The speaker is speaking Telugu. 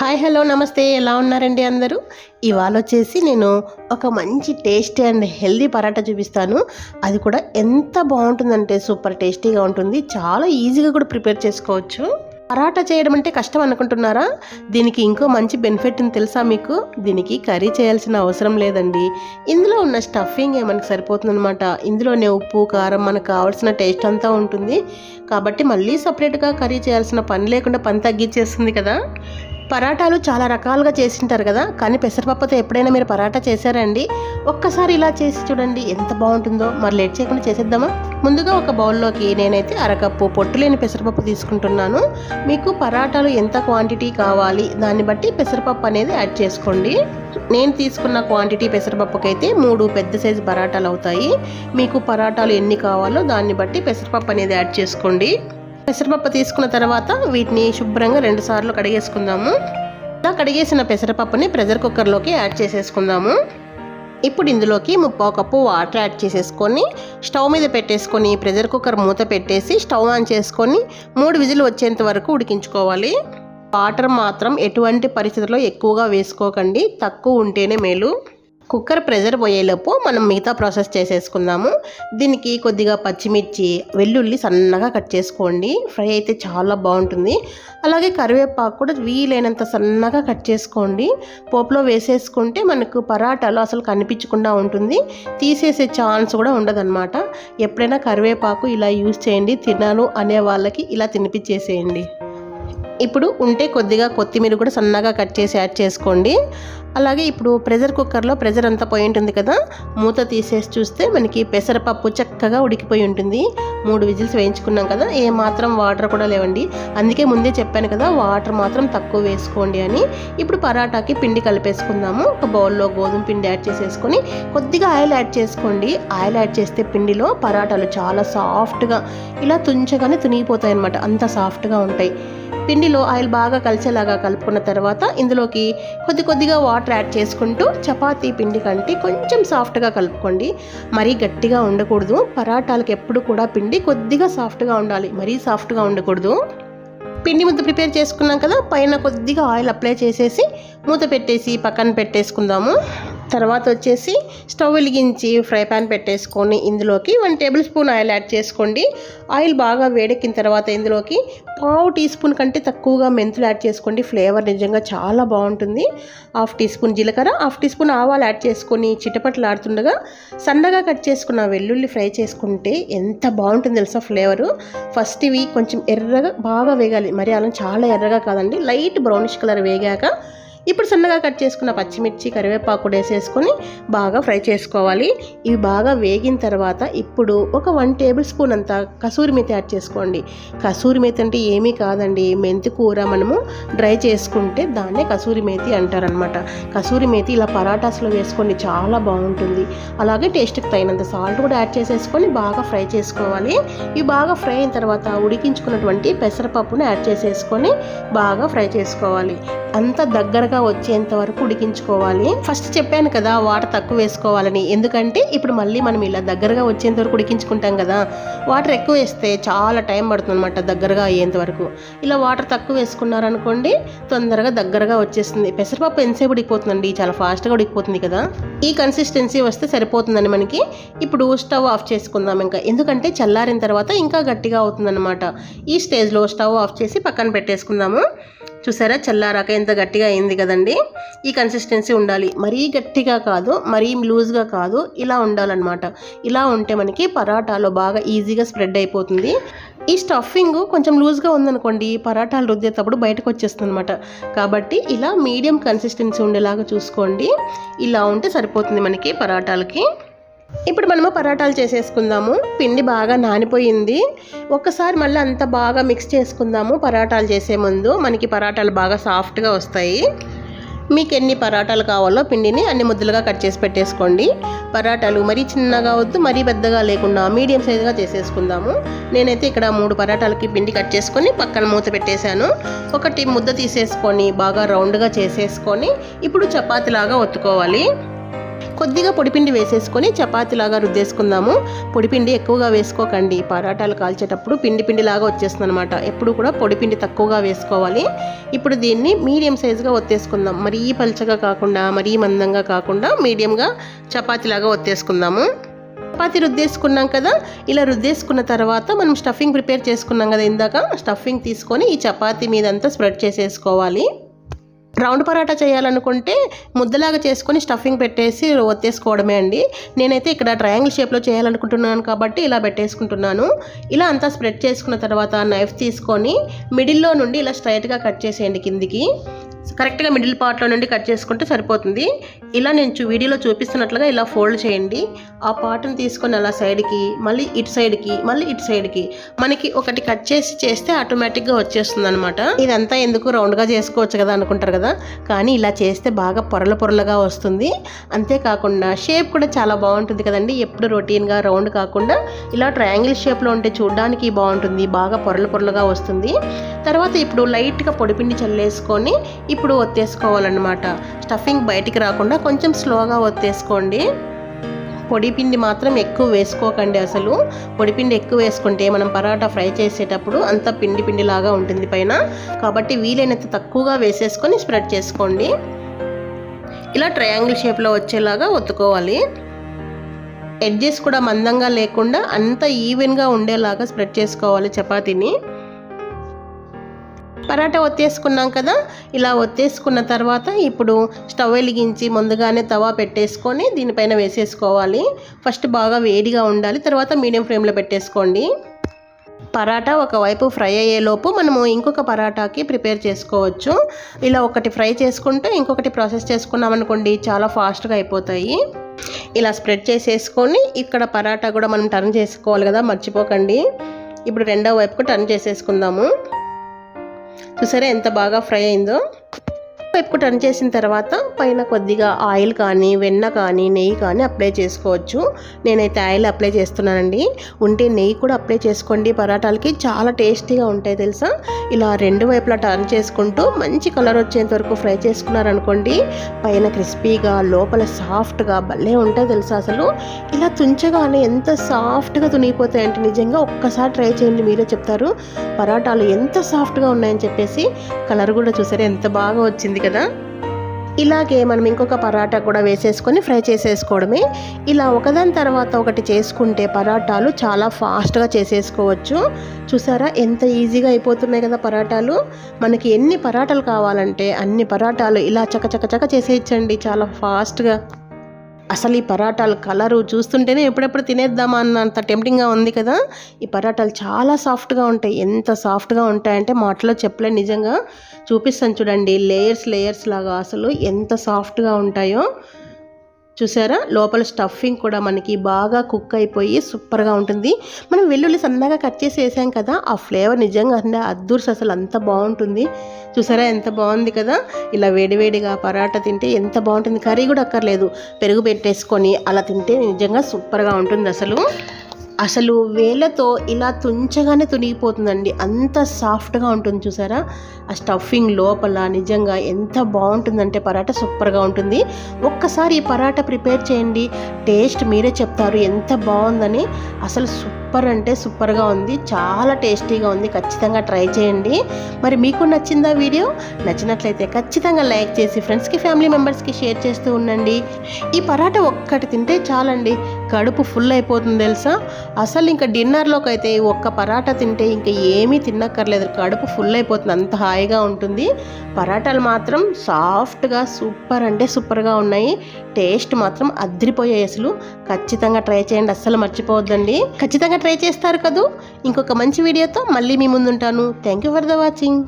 హాయ్ హలో నమస్తే. ఎలా ఉన్నారండి అందరూ? ఇవాళ వచ్చేసి నేను ఒక మంచి టేస్టీ అండ్ హెల్దీ పరాటా చూపిస్తాను. అది కూడా ఎంత బాగుంటుందంటే సూపర్ టేస్టీగా ఉంటుంది. చాలా ఈజీగా కూడా ప్రిపేర్ చేసుకోవచ్చు. పరాటా చేయడం అంటే కష్టం అనుకుంటున్నారా? దీనికి ఇంకో మంచి బెనిఫిట్ అని తెలుసా మీకు? దీనికి కర్రీ చేయాల్సిన అవసరం లేదండి. ఇందులో ఉన్న స్టఫింగ్ మనకు సరిపోతుందనమాట ఇందులోనే ఉప్పు కారం మనకు కావాల్సిన టేస్ట్ అంతా ఉంటుంది. కాబట్టి మళ్ళీ సపరేట్గా కర్రీ చేయాల్సిన పని లేకుండా పని తగ్గించేస్తుంది కదా? పరాటాలు చాలా రకాలుగా చేసింటారు కదా కానీ పెసరపప్పుతో ఎప్పుడైనా మీరు పరాటా చేశారండి? ఒక్కసారి ఇలా చేసి చూడండి ఎంత బాగుంటుందో. మరి లేట్ చేయకుండా చేసేద్దామా? ముందుగా ఒక బౌల్లోకి నేనైతే అరకప్పు పొట్టు లేని పెసరపప్పు తీసుకుంటున్నాను. మీకు పరాటాలు ఎంత క్వాంటిటీ కావాలి దాన్ని బట్టి పెసరపప్పు అనేది యాడ్ చేసుకోండి. నేను తీసుకున్న క్వాంటిటీ పెసరపప్పుకైతే మూడు పెద్ద సైజు పరాటాలు అవుతాయి. మీకు పరాటాలు ఎన్ని కావాలో దాన్ని బట్టి పెసరపప్పు అనేది యాడ్ చేసుకోండి. పెసరపప్పు తీసుకున్న తర్వాత వీటిని శుభ్రంగా రెండు సార్లు కడిగేసుకుందాము. ఇలా కడిగేసిన పెసరపప్పుని ప్రెషర్ కుక్కర్లోకి యాడ్ చేసేసుకుందాము. ఇప్పుడు ఇందులోకి ముప్పావు కప్పు వాటర్ యాడ్ చేసేసుకొని స్టవ్ మీద పెట్టేసుకొని ప్రెషర్ కుక్కర్ మూత పెట్టేసి స్టవ్ ఆన్ చేసుకొని మూడు విజిల్ వచ్చేంత వరకు ఉడికించుకోవాలి. వాటర్ మాత్రం ఎటువంటి పరిస్థితుల్లో ఎక్కువగా వేసుకోకండి తక్కువ ఉంటేనే మేలు. కుక్కర్ ప్రెజర్ పోయేలోపు మనం మిగతా ప్రాసెస్ చేసేసుకుందాము. దీనికి కొద్దిగా పచ్చిమిర్చి వెల్లుల్లి సన్నగా కట్ చేసుకోండి. ఫ్రై అయితే చాలా బాగుంటుంది. అలాగే కరివేపాకు కూడా వీలైనంత సన్నగా కట్ చేసుకోండి. పోపులో వేసేసుకుంటే మనకు పరాటాలు అసలు కనిపించకుండా ఉంటుంది. తీసేసే ఛాన్స్ కూడా ఉండదన్నమాట. ఎప్పుడైనా కరివేపాకు ఇలా యూజ్ చేయండి. తినాను అనే వాళ్ళకి ఇలా తినిపించేసేయండి. ఇప్పుడు ఉంటే కొద్దిగా కొత్తిమీర కూడా సన్నగా కట్ చేసి యాడ్ చేసుకోండి. అలాగే ఇప్పుడు ప్రెషర్ కుక్కర్లో ప్రెషర్ అంతా పోయి ఉంటుంది కదా మూత తీసేసి చూస్తే మనకి పెసరపప్పు చక్కగా ఉడికిపోయి ఉంటుంది. మూడు విజిల్స్ వేయించుకున్నాం కదా ఏ మాత్రం వాటర్ కూడా లేవండి. అందుకే ముందే చెప్పాను కదా వాటర్ మాత్రం తక్కువ వేసుకోండి అని. ఇప్పుడు పరాటాకి పిండి కలిపేసుకుందాము. ఒక బౌల్లో గోధుమ పిండి యాడ్ చేసేసుకొని కొద్దిగా ఆయిల్ యాడ్ చేసుకోండి. ఆయిల్ యాడ్ చేస్తే పిండిలో పరాటాలు చాలా సాఫ్ట్గా ఇలా తుంచగానే తునిగిపోతాయి అనమాట అంత సాఫ్ట్గా ఉంటాయి. పిండిలో ఆయిల్ బాగా కలిసేలాగా కలుపుకున్న తర్వాత ఇందులోకి కొద్ది కొద్దిగా వాటర్ యాడ్ చేసుకుంటూ చపాతీ పిండి కంటే కొంచెం సాఫ్ట్గా కలుపుకోండి. మరీ గట్టిగా ఉండకూడదు. పరాటాలకు ఎప్పుడు కూడా పిండి కొద్దిగా సాఫ్ట్గా ఉండాలి. మరీ సాఫ్ట్గా ఉండకూడదు. పిండి ముద్ద ప్రిపేర్ చేసుకున్నాం కదా పైన కొద్దిగా ఆయిల్ అప్లై చేసేసి మూత పెట్టేసి పక్కన పెట్టేసుకుందాము. తర్వాత వచ్చేసి స్టవ్ వెలిగించి ఫ్రై పాన్ పెట్టేసుకొని ఇందులోకి one tablespoon oil add చేసుకోండి. ఆయిల్ బాగా వేడెక్కిన తర్వాత ఇందులోకి పావు టీ స్పూన్ కంటే తక్కువగా మెంతులు యాడ్ చేసుకోండి. ఫ్లేవర్ నిజంగా చాలా బాగుంటుంది. హాఫ్ టీ స్పూన్ జీలకర్ర హాఫ్ టీ స్పూన్ ఆవాలు యాడ్ చేసుకొని చిటపట్లు ఆడుతుండగా సన్నగా కట్ చేసుకున్న వెల్లుల్లి ఫ్రై చేసుకుంటే ఎంత బాగుంటుంది తెలుసా ఫ్లేవరు? ఫస్ట్ ఇవి కొంచెం ఎర్రగా బాగా వేగాలి. మరి అలా చాలా ఎర్రగా కాదండి. లైట్ బ్రౌనిష్ కలర్ వేగాక ఇప్పుడు సన్నగా కట్ చేసుకున్న పచ్చిమిర్చి కరివేపాకు కూడా వేసేసుకొని బాగా ఫ్రై చేసుకోవాలి. ఇవి బాగా వేగిన తర్వాత ఇప్పుడు ఒక వన్ టేబుల్ స్పూన్ అంత కసూరి మేతి యాడ్ చేసుకోండి. కసూరి మేతి అంటే ఏమీ కాదండి మెంతి కూర మనము డ్రై చేసుకుంటే దాన్నే కసూరి మేతి అంటారనమాట కసూరి మేతి ఇలా పరాటాస్లో వేసుకోండి చాలా బాగుంటుంది. అలాగే టేస్ట్కి తగినంత సాల్ట్ కూడా యాడ్ చేసేసుకొని బాగా ఫ్రై చేసుకోవాలి. ఇవి బాగా ఫ్రై అయిన తర్వాత ఉడికించుకున్నటువంటి పెసరపప్పును యాడ్ చేసేసుకొని బాగా ఫ్రై చేసుకోవాలి. అంత దగ్గరగా వచ్చేంత వరకు ఉడికించుకోవాలి. ఫస్ట్ చెప్పాను కదా వాటర్ తక్కువ వేసుకోవాలని. ఎందుకంటే ఇప్పుడు మళ్ళీ మనం ఇలా దగ్గరగా వచ్చేంత వరకు ఉడికించుకుంటాం కదా వాటర్ ఎక్కువ వేస్తే చాలా టైం పడుతుంది అనమాట దగ్గరగా అయ్యేంత వరకు. ఇలా వాటర్ తక్కువ వేసుకున్నారనుకోండి తొందరగా దగ్గరగా వచ్చేస్తుంది. పెసరపప్పు ఎంతసేపు ఉడికిపోతుందండి? చాలా ఫాస్ట్గా ఉడికిపోతుంది కదా. ఈ కన్సిస్టెన్సీ వస్తే సరిపోతుందండి మనకి. ఇప్పుడు స్టవ్ ఆఫ్ చేసుకుందాం ఇంకా. ఎందుకంటే చల్లారిన తర్వాత ఇంకా గట్టిగా అవుతుందన్నమాట. ఈ స్టేజ్లో స్టవ్ ఆఫ్ చేసి పక్కన పెట్టేసుకుందాము. చూసారా? చల్లారాక ఎంత గట్టిగా అయింది కదండి? ఈ కన్సిస్టెన్సీ ఉండాలి. మరీ గట్టిగా కాదు మరీ లూజ్గా కాదు ఇలా ఉండాలన్నమాట. ఇలా ఉంటే మనకి పరాటాలో బాగా ఈజీగా స్ప్రెడ్ అయిపోతుంది. ఈ స్టఫింగ్ కొంచెం లూజ్గా ఉందనుకోండి పరాటాలు రుద్దేటప్పుడు బయటకు వచ్చేస్తుంది అనమాట కాబట్టి ఇలా మీడియం కన్సిస్టెన్సీ ఉండేలాగా చూసుకోండి. ఇలా ఉంటే సరిపోతుంది మనకి పరాటాలకి. ఇప్పుడు మనము పరాటాలు చేసేసుకుందాము. పిండి బాగా నానిపోయింది. ఒక్కసారి మళ్ళీ అంత బాగా మిక్స్ చేసుకుందాము పరాటాలు చేసే ముందు. మనకి పరాటాలు బాగా సాఫ్ట్గా వస్తాయి. మీకు ఎన్ని పరాటాలు కావాలో పిండిని అన్ని ముద్దలుగా కట్ చేసి పెట్టేసుకోండి. పరాటాలు మరీ చిన్నగా వద్దు మరీ పెద్దగా లేకుండా మీడియం సైజుగా చేసేసుకుందాము. నేనైతే ఇక్కడ మూడు పరాటాలకి పిండి కట్ చేసుకొని పక్కన మూత పెట్టేశాను. ఒకటి ముద్ద తీసేసుకొని బాగా రౌండ్గా చేసేసుకొని ఇప్పుడు చపాతీలాగా ఒత్తుకోవాలి. కొద్దిగా పొడిపిండి వేసేసుకొని చపాతీలాగా రుద్దేసుకుందాము. పొడిపిండి ఎక్కువగా వేసుకోకండి. పరాటాలు కాల్చేటప్పుడు పిండి పిండిలాగా వచ్చేస్తుంది అనమాట ఎప్పుడు కూడా పొడిపిండి తక్కువగా వేసుకోవాలి. ఇప్పుడు దీన్ని మీడియం సైజుగా ఒత్తేసుకుందాం. మరీ పల్చగా కాకుండా మరీ మందంగా కాకుండా మీడియంగా చపాతీలాగా ఒత్తేసుకుందాము. చపాతి రుద్దేసుకున్నాం కదా? ఇలా రుద్దేసుకున్న తర్వాత మనం స్టఫింగ్ ప్రిపేర్ చేసుకున్నాం కదా ఇందాక? స్టఫింగ్ తీసుకొని ఈ చపాతీ మీదంతా స్ప్రెడ్ చేసేసుకోవాలి. రౌండ్ పరాటా చేయాలనుకుంటే ముద్దలాగా చేసుకొని స్టఫింగ్ పెట్టేసి ఒత్తేసుకోవడమే అండి. నేనైతే ఇక్కడ ట్రయాంగిల్ షేప్లో చేయాలనుకుంటున్నాను కాబట్టి ఇలా పెట్టేసుకుంటున్నాను. ఇలా అంతా స్ప్రెడ్ చేసుకున్న తర్వాత నైఫ్ తీసుకొని మిడిల్లో నుండి ఇలా స్ట్రైట్గా కట్ చేసేయండి కిందికి. కరెక్ట్గా మిడిల్ పార్ట్లో నుండి కట్ చేసుకుంటే సరిపోతుంది. ఇలా నేను వీడియోలో చూపిస్తున్నట్లుగా ఇలా ఫోల్డ్ చేయండి. ఆ పార్ట్ని తీసుకొని అలా సైడ్కి మళ్ళీ ఇటు సైడ్కి మళ్ళీ ఇటు సైడ్కి మనకి ఒకటి కట్ చేసి చేస్తే ఆటోమేటిక్గా వచ్చేస్తుంది అనమాట ఇదంతా ఎందుకు రౌండ్గా చేసుకోవచ్చు కదా అనుకుంటారు కదా? కానీ ఇలా చేస్తే బాగా పొరల పొరలుగా వస్తుంది. అంతేకాకుండా షేప్ కూడా చాలా బాగుంటుంది కదండి. ఎప్పుడు రొటీన్గా రౌండ్ కాకుండా ఇలా ట్రయాంగిల్ షేప్లో ఉంటే చూడడానికి బాగుంటుంది. బాగా పొరల పొరలుగా వస్తుంది. తర్వాత ఇప్పుడు లైట్గా పొడిపిండి చల్లేసుకొని ఇప్పుడు ఒత్తేసుకోవాలన్నమాట. స్టఫింగ్ బయటికి రాకుండా కొంచెం స్లోగా ఒత్తేసుకోండి. పొడిపిండి మాత్రం ఎక్కువ వేసుకోకండి అసలు. పొడిపిండి ఎక్కువ వేసుకుంటే మనం పరాటా ఫ్రై చేసేటప్పుడు అంత పిండి పిండిలాగా ఉంటుంది పైన. కాబట్టి వీలైనంత తక్కువగా వేసేసుకొని స్ప్రెడ్ చేసుకోండి. ఇలా ట్రయాంగిల్ షేప్లో వచ్చేలాగా ఒత్తుకోవాలి. ఎడ్జెస్ కూడా మందంగా లేకుండా అంత ఈవెన్గా ఉండేలాగా స్ప్రెడ్ చేసుకోవాలి చపాతీని. పరాటా ఒత్తేసుకున్నాం కదా ఇలా ఒత్తేసుకున్న తర్వాత ఇప్పుడు స్టవ్ వెలిగించి ముందుగానే తవా పెట్టేసుకొని దీనిపైన వేసేసుకోవాలి. ఫస్ట్ బాగా వేడిగా ఉండాలి తర్వాత మీడియం ఫ్లేమ్లో పెట్టేసుకోండి. పరాటా ఒకవైపు ఫ్రై అయ్యేలోపు మనము ఇంకొక పరాటాకి ప్రిపేర్ చేసుకోవచ్చు. ఇలా ఒకటి ఫ్రై చేసుకుంటే ఇంకొకటి ప్రాసెస్ చేసుకున్నాం అనుకోండి చాలా ఫాస్ట్గా అయిపోతాయి. ఇలా స్ప్రెడ్ చేసేసుకొని ఇక్కడ పరాటా కూడా మనం టర్న్ చేసుకోవాలి కదా మర్చిపోకండి. ఇప్పుడు రెండో వైపుకు టర్న్ చేసేసుకుందాము. చూసారా ఎంత బాగా ఫ్రై అయిందో వైపుకు టర్న్ చేసిన తర్వాత పైన కొద్దిగా ఆయిల్ కానీ వెన్న కానీ నెయ్యి కానీ అప్లై చేసుకోవచ్చు. నేనైతే ఆయిల్ అప్లై చేస్తున్నానండి. ఉంటే నెయ్యి కూడా అప్లై చేసుకోండి. పరాటాలకి చాలా టేస్టీగా ఉంటాయి తెలుసా? ఇలా రెండు వైపులా టర్న్ చేసుకుంటూ మంచి కలర్ వచ్చేంత వరకు ఫ్రై చేసుకున్నారనుకోండి పైన క్రిస్పీగా లోపల సాఫ్ట్గా భలే ఉంటాయి తెలుసా అసలు. ఇలా తుంచగానే ఎంత సాఫ్ట్గా తునిగిపోతాయంటే నిజంగా ఒక్కసారి ట్రై చేయండి మీరే చెప్తారు. పరాటాలు ఎంత సాఫ్ట్గా ఉన్నాయని చెప్పేసి కలర్ కూడా చూసారు ఎంత బాగా వచ్చింది. కదా? ఇలాగే మనం ఇంకొక పరాటా కూడా వేసేసుకొని ఫ్రై చేసేసుకోవడమే. ఇలా ఒకదాని తర్వాత ఒకటి చేసుకుంటే పరాటాలు చాలా ఫాస్ట్గా చేసేసుకోవచ్చు. చూసారా? ఎంత ఈజీగా అయిపోతున్నాయి కదా పరాటాలు. మనకి ఎన్ని పరాటాలు కావాలంటే అన్ని పరాటాలు ఇలా చకచకచక చేసేయచ్చండి. చాలా ఫాస్ట్గా. అసలు ఈ పరాటాలు కలరు చూస్తుంటేనే ఎప్పుడెప్పుడు తినేద్దామా అన్నంత టెంప్టింగ్గా ఉంది కదా. ఈ పరాటాలు చాలా సాఫ్ట్గా ఉంటాయి. ఎంత సాఫ్ట్గా ఉంటాయంటే మాటలో చెప్పలే నిజంగా చూపిస్తాను చూడండి. లేయర్స్ లేయర్స్ లాగా అసలు ఎంత సాఫ్ట్గా ఉంటాయో. చూసారా? లోపల స్టఫింగ్ కూడా మనకి బాగా కుక్ అయిపోయి సూపర్గా ఉంటుంది. మనం వెల్లుల్లి సన్నగా కట్ చేసి వేసాం కదా ఆ ఫ్లేవర్ నిజంగా అంటే అద్దూర్స్ అసలు అంత బాగుంటుంది. చూసారా? ఎంత బాగుంది కదా? ఇలా వేడివేడిగా పరాటా తింటే ఎంత బాగుంటుంది. కర్రీ కూడా అక్కర్లేదు. పెరుగు పెట్టేసుకొని అలా తింటే నిజంగా సూపర్గా ఉంటుంది అసలు. అసలు వేలతో ఇలా తుంచగానే తునిగిపోతుందండి. అంత సాఫ్ట్గా ఉంటుంది చూసారా? ఆ స్టఫింగ్ లోపల నిజంగా ఎంత బాగుంటుందంటే పరాటా సూపర్గా ఉంటుంది. ఒక్కసారి ఈ పరాటా ప్రిపేర్ చేయండి. టేస్ట్ మీరే చెప్తారు. ఎంత బాగుందని అసలు సూపర్ సూపర్ అంటే సూపర్గా ఉంది చాలా టేస్టీగా ఉంది. ఖచ్చితంగా ట్రై చేయండి. మరి మీకు నచ్చిందా వీడియో? నచ్చినట్లయితే ఖచ్చితంగా లైక్ చేసి ఫ్రెండ్స్కి ఫ్యామిలీ మెంబర్స్కి షేర్ చేస్తూ ఉండండి. ఈ పరాటా ఒక్కటి తింటే చాలండి. కడుపు ఫుల్ అయిపోతుంది తెలుసా? అసలు ఇంకా డిన్నర్లోకి అయితే ఒక్క పరాటా తింటే ఇంకా ఏమీ తిన్నక్కర్లేదు కడుపు ఫుల్ అయిపోతుంది అంత హాయిగా ఉంటుంది. పరాటాలు మాత్రం సాఫ్ట్గా సూపర్ అంటే సూపర్గా ఉన్నాయి. టేస్ట్ మాత్రం అద్దరిపోయాయి అసలు. ఖచ్చితంగా ట్రై చేయండి అస్సలు మర్చిపోవద్దండి. ఖచ్చితంగా ట్రై చేస్తారు కదూ? ఇంకొక మంచి వీడియోతో మళ్ళీ మీ ముందుంటాను. Thank you for the watching